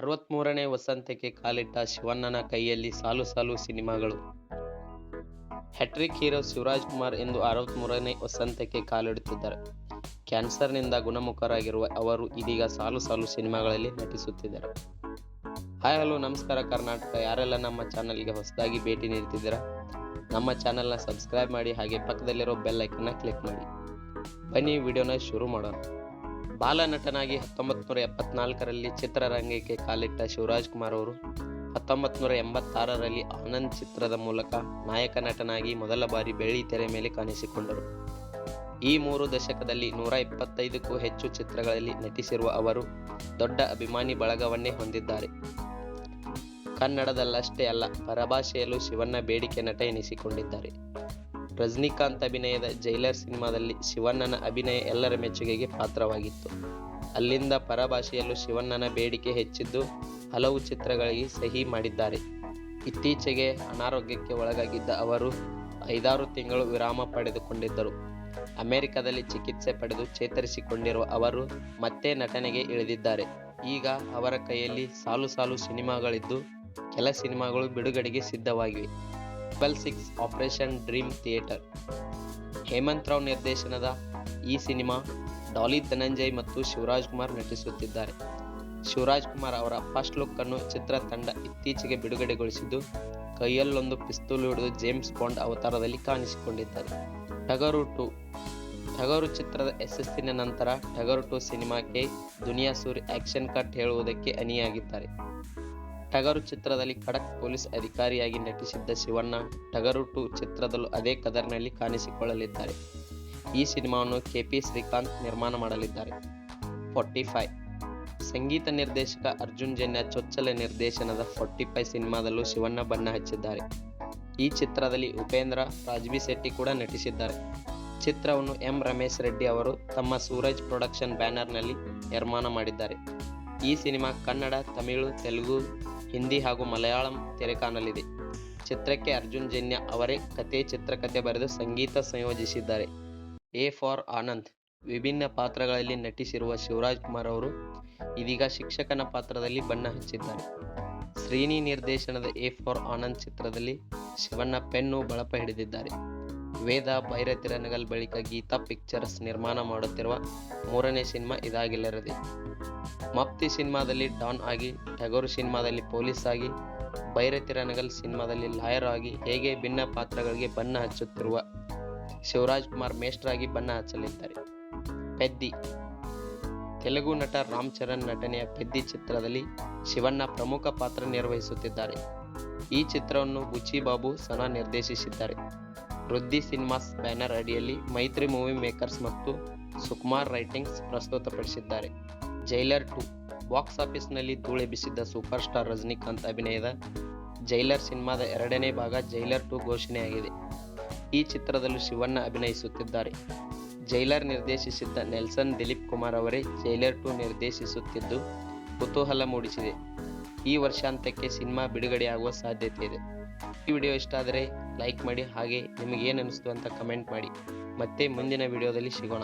ಅರವತ್ಮೂರನೇ ವಸಂತಕ್ಕೆ ಕಾಲಿಟ್ಟ ಶಿವಣ್ಣನ ಕೈಯಲ್ಲಿ ಸಾಲು ಸಾಲು ಸಿನಿಮಾಗಳು. ಹ್ಯಾಟ್ರಿಕ್ ಹೀರೋ ಶಿವರಾಜ್ ಕುಮಾರ್ ಎಂದು ಅರವತ್ಮೂರನೇ ವಸಂತಕ್ಕೆ ಕಾಲಿಡುತ್ತಿದ್ದಾರೆ. ಕ್ಯಾನ್ಸರ್ನಿಂದ ಗುಣಮುಖರಾಗಿರುವ ಅವರು ಇದೀಗ ಸಾಲು ಸಾಲು ಸಿನಿಮಾಗಳಲ್ಲಿ ನಟಿಸುತ್ತಿದ್ದಾರೆ. ಹಾಯ್, ಹಲೋ, ನಮಸ್ಕಾರ, ಕರ್ನಾಟಕ. ಯಾರೆಲ್ಲ ನಮ್ಮ ಚಾನಲ್ಗೆ ಹೊಸದಾಗಿ ಭೇಟಿ ನೀಡ್ತಿದ್ದೀರಾ? ನಮ್ಮ ಚಾನಲ್ನ ಸಬ್ಸ್ಕ್ರೈಬ್ ಮಾಡಿ ಹಾಗೆ ಪಕ್ಕದಲ್ಲಿರೋ ಬೆಲ್ ಐಕನ್ನ ಕ್ಲಿಕ್ ಮಾಡಿ. ಬನ್ನಿ ವಿಡಿಯೋನ ಶುರು ಮಾಡೋಣ. ಬಾಲ ನಟನಾಗಿ ಹತ್ತೊಂಬತ್ತು ನೂರ ಎಪ್ಪತ್ನಾಲ್ಕರಲ್ಲಿ ಚಿತ್ರರಂಗಕ್ಕೆ ಕಾಲಿಟ್ಟ ಶಿವರಾಜ್ ಕುಮಾರ್ ಅವರು ಹತ್ತೊಂಬತ್ತು ನೂರ ಎಂಬತ್ತಾರರಲ್ಲಿ ಆನಂದ್ ಚಿತ್ರದ ಮೂಲಕ ನಾಯಕ ನಟನಾಗಿ ಮೊದಲ ಬಾರಿ ಬೆಳ್ಳಿ ತೆರೆ ಮೇಲೆ ಕಾಣಿಸಿಕೊಂಡರು. ಈ ಮೂರು ದಶಕದಲ್ಲಿ ನೂರ ಇಪ್ಪತ್ತೈದಕ್ಕೂ ಹೆಚ್ಚು ಚಿತ್ರಗಳಲ್ಲಿ ನಟಿಸಿರುವ ಅವರು ದೊಡ್ಡ ಅಭಿಮಾನಿ ಬಳಗವನ್ನೇ ಹೊಂದಿದ್ದಾರೆ. ಕನ್ನಡದಲ್ಲಷ್ಟೇ ಅಲ್ಲ, ಪರಭಾಷೆಯಲ್ಲೂ ಶಿವಣ್ಣ ಬೇಡಿಕೆ ನಟ ಎನಿಸಿಕೊಂಡಿದ್ದಾರೆ. ರಜನಿಕಾಂತ್ ಅಭಿನಯದ ಜೈಲರ್ ಸಿನಿಮಾದಲ್ಲಿ ಶಿವಣ್ಣನ ಅಭಿನಯ ಎಲ್ಲರ ಮೆಚ್ಚುಗೆಗೆ ಪಾತ್ರವಾಗಿತ್ತು. ಅಲ್ಲಿಂದ ಪರಭಾಷೆಯಲ್ಲೂ ಶಿವಣ್ಣನ ಬೇಡಿಕೆ ಹೆಚ್ಚಿದ್ದು ಹಲವು ಚಿತ್ರಗಳಿಗೆ ಸಹಿ ಮಾಡಿದ್ದಾರೆ. ಇತ್ತೀಚೆಗೆ ಅನಾರೋಗ್ಯಕ್ಕೆ ಒಳಗಾಗಿದ್ದ ಅವರು ಐದಾರು ತಿಂಗಳು ವಿರಾಮ ಪಡೆದುಕೊಂಡಿದ್ದರು. ಅಮೆರಿಕದಲ್ಲಿ ಚಿಕಿತ್ಸೆ ಪಡೆದು ಚೇತರಿಸಿಕೊಂಡಿರುವ ಅವರು ಮತ್ತೆ ನಟನೆಗೆ ಇಳಿದಿದ್ದಾರೆ. ಈಗ ಅವರ ಕೈಯಲ್ಲಿ ಸಾಲು ಸಾಲು ಸಿನಿಮಾಗಳಿದ್ದು ಕೆಲ ಸಿನಿಮಾಗಳು ಬಿಡುಗಡೆಗೆ ಸಿದ್ಧವಾಗಿವೆ. Twelve six operation dream theatre Hemanth Rao ನಿರ್ದೇಶನದ ಈ ಸಿನಿಮಾ ಡಾಲಿ ಧನಂಜಯ್ ಮತ್ತು ಶಿವರಾಜ್ ಕುಮಾರ್ ನಟಿಸುತ್ತಿದ್ದಾರೆ. ಶಿವರಾಜ್ ಕುಮಾರ್ ಅವರ ಫಸ್ಟ್ ಲುಕ್ ಅನ್ನು ಚಿತ್ರತಂಡ ಇತ್ತೀಚೆಗೆ ಬಿಡುಗಡೆಗೊಳಿಸಿದ್ದು, ಕೈಯಲ್ಲೊಂದು ಪಿಸ್ತೂಲ್ ಹಿಡಿದು ಜೇಮ್ಸ್ ಬಾಂಡ್ ಅವತಾರದಲ್ಲಿ ಕಾಣಿಸಿಕೊಂಡಿದ್ದಾರೆ. ಟಗರು ಟು, ಟಗರು ಚಿತ್ರದ ಯಶಸ್ಸಿನ ನಂತರ ಟಗರು ಟು ಸಿನಿಮಾಕ್ಕೆ ದುನಿಯಾ ಸೂರಿ ಆಕ್ಷನ್ ಕಟ್ ಹೇಳುವುದಕ್ಕೆ ಅಣಿಯಾಗಿದ್ದಾರೆ. ಟಗರು ಚಿತ್ರದಲ್ಲಿ ಖಡಕ್ ಪೊಲೀಸ್ ಅಧಿಕಾರಿಯಾಗಿ ನಟಿಸಿದ್ದ ಶಿವಣ್ಣ ಟಗರು ಟು ಚಿತ್ರದಲ್ಲೂ ಅದೇ ಕದರ್ನಲ್ಲಿ ಕಾಣಿಸಿಕೊಳ್ಳಲಿದ್ದಾರೆ. ಈ ಸಿನಿಮಾವನ್ನು ಕೆ ಪಿ ಶ್ರೀಕಾಂತ್ ನಿರ್ಮಾಣ ಮಾಡಲಿದ್ದಾರೆ. ಫೋರ್ಟಿ ಫೈವ್ ಸಂಗೀತ ನಿರ್ದೇಶಕ ಅರ್ಜುನ್ ಜನ್ಯ ಚೊಚ್ಚಲ ನಿರ್ದೇಶನದ ಫೋರ್ಟಿ ಫೈವ್ ಸಿನಿಮಾದಲ್ಲೂ ಶಿವಣ್ಣ ಬಣ್ಣ ಹಚ್ಚಿದ್ದಾರೆ. ಈ ಚಿತ್ರದಲ್ಲಿ ಉಪೇಂದ್ರ, ರಾಜ್ಬಿ ಶೆಟ್ಟಿ ಕೂಡ ನಟಿಸಿದ್ದಾರೆ. ಚಿತ್ರವನ್ನು ಎಂ ರಮೇಶ್ ರೆಡ್ಡಿ ಅವರು ತಮ್ಮ ಸೂರಜ್ ಪ್ರೊಡಕ್ಷನ್ ಬ್ಯಾನರ್ನಲ್ಲಿ ನಿರ್ಮಾಣ ಮಾಡಿದ್ದಾರೆ. ಈ ಸಿನಿಮಾ ಕನ್ನಡ, ತಮಿಳು, ತೆಲುಗು ಹಿಂದಿ ಹಾಗೂ ಮಲಯಾಳಂ ತೆರೆ ಕಾಣಲಿದೆ ಚಿತ್ರಕ್ಕೆ ಅರ್ಜುನ್ ಜನ್ಯ ಅವರೇ ಕತೆ ಚಿತ್ರಕಥೆ ಬರೆದು ಸಂಗೀತ ಸಂಯೋಜಿಸಿದ್ದಾರೆ. ಎ ಫಾರ್ ಆನಂದ್ ವಿಭಿನ್ನ ಪಾತ್ರಗಳಲ್ಲಿ ನಟಿಸಿರುವ ಶಿವರಾಜ್ ಕುಮಾರ್ ಅವರು ಇದೀಗ ಶಿಕ್ಷಕನ ಪಾತ್ರದಲ್ಲಿ ಬಣ್ಣ ಹಚ್ಚಿದ್ದಾರೆ. ಶ್ರೀನಿ ನಿರ್ದೇಶನದ ಎ ಫಾರ್ ಆನಂದ್ ಚಿತ್ರದಲ್ಲಿ ಶಿವಣ್ಣ ಪೆನ್ನು ಬಳಪ ಹಿಡಿದಿದ್ದಾರೆ. ವೇದ ಭೈರತಿರನಗಲ್ ಬಳಿಕ ಗೀತಾ ಪಿಕ್ಚರ್ಸ್ ನಿರ್ಮಾಣ ಮಾಡುತ್ತಿರುವ ಮೂರನೇ ಸಿನಿಮಾ ಇದಾಗಿಲ್ಲರದೆ. ಮಪ್ತಿ ಸಿನಿಮಾದಲ್ಲಿ ಡಾನ್ ಆಗಿ, ಟಗೋರ್ ಸಿನಿಮಾದಲ್ಲಿ ಪೊಲೀಸ್ ಆಗಿ ಬೈರತಿರನಗಲ್ ಸಿನಿಮಾದಲ್ಲಿ ಲಾಯರ್ ಆಗಿ ಹೇಗೆ ಭಿನ್ನ ಪಾತ್ರಗಳಿಗೆ ಬಣ್ಣ ಹಚ್ಚುತ್ತಿರುವ ಶಿವರಾಜ್ ಕುಮಾರ್ ಮೇಷ್ಟ್ರಾಗಿ ಬಣ್ಣ ಹಚ್ಚಲಿದ್ದಾರೆ. ಪೆದ್ದಿ. ತೆಲುಗು ನಟ ರಾಮ್ ಚರಣ್ ನಟನೆಯ ಪೆದ್ದಿ ಚಿತ್ರದಲ್ಲಿ ಶಿವಣ್ಣ ಪ್ರಮುಖ ಪಾತ್ರ ನಿರ್ವಹಿಸುತ್ತಿದ್ದಾರೆ. ಈ ಚಿತ್ರವನ್ನು ಬುಚ್ಚಿ ಬಾಬು ಸನಾ ನಿರ್ದೇಶಿಸಿದ್ದಾರೆ. ವೃದ್ಧಿ ಸಿನಿಮಾಸ್ ಬ್ಯಾನರ್ ಅಡಿಯಲ್ಲಿ ಮೈತ್ರಿ ಮೂವಿ ಮೇಕರ್ಸ್ ಮತ್ತು ಸುಕುಮಾರ್ ರೈಟಿಂಗ್ಸ್ ಪ್ರಸ್ತುತಪಡಿಸಿದ್ದಾರೆ. Jailer two. ಬಾಕ್ಸ್ ಆಫೀಸ್ನಲ್ಲಿ ಧೂಳೆಬ್ಬಿಸಿದ್ದ ಸೂಪರ್ ಸ್ಟಾರ್ ರಜನಿಕಾಂತ್ ಅಭಿನಯದ ಜೈಲರ್ ಸಿನಿಮಾದ ಎರಡನೇ ಭಾಗ ಜೈಲರ್ ಟು ಘೋಷಣೆಯಾಗಿದೆ. ಈ ಚಿತ್ರದಲ್ಲೂ ಶಿವಣ್ಣ ಅಭಿನಯಿಸುತ್ತಿದ್ದಾರೆ. ಜೈಲರ್ ನಿರ್ದೇಶಿಸಿದ್ದ ನೆಲ್ಸನ್ ದಿಲೀಪ್ ಕುಮಾರ್ ಅವರೇ ಜೈಲರ್ ಟು ನಿರ್ದೇಶಿಸುತ್ತಿದ್ದು ಕುತೂಹಲ ಮೂಡಿಸಿದೆ. ಈ ವರ್ಷಾಂತ್ಯಕ್ಕೆ ಸಿನಿಮಾ ಬಿಡುಗಡೆಯಾಗುವ ಸಾಧ್ಯತೆ ಇದೆ. ಈ ವಿಡಿಯೋ ಇಷ್ಟ ಆದರೆ ಲೈಕ್ ಮಾಡಿ ಹಾಗೆ ನಿಮಗೇನು ಅನಿಸ್ತು ಅಂತ ಕಮೆಂಟ್ ಮಾಡಿ. ಮತ್ತೆ ಮುಂದಿನ ವಿಡಿಯೋದಲ್ಲಿ ಸಿಗೋಣ.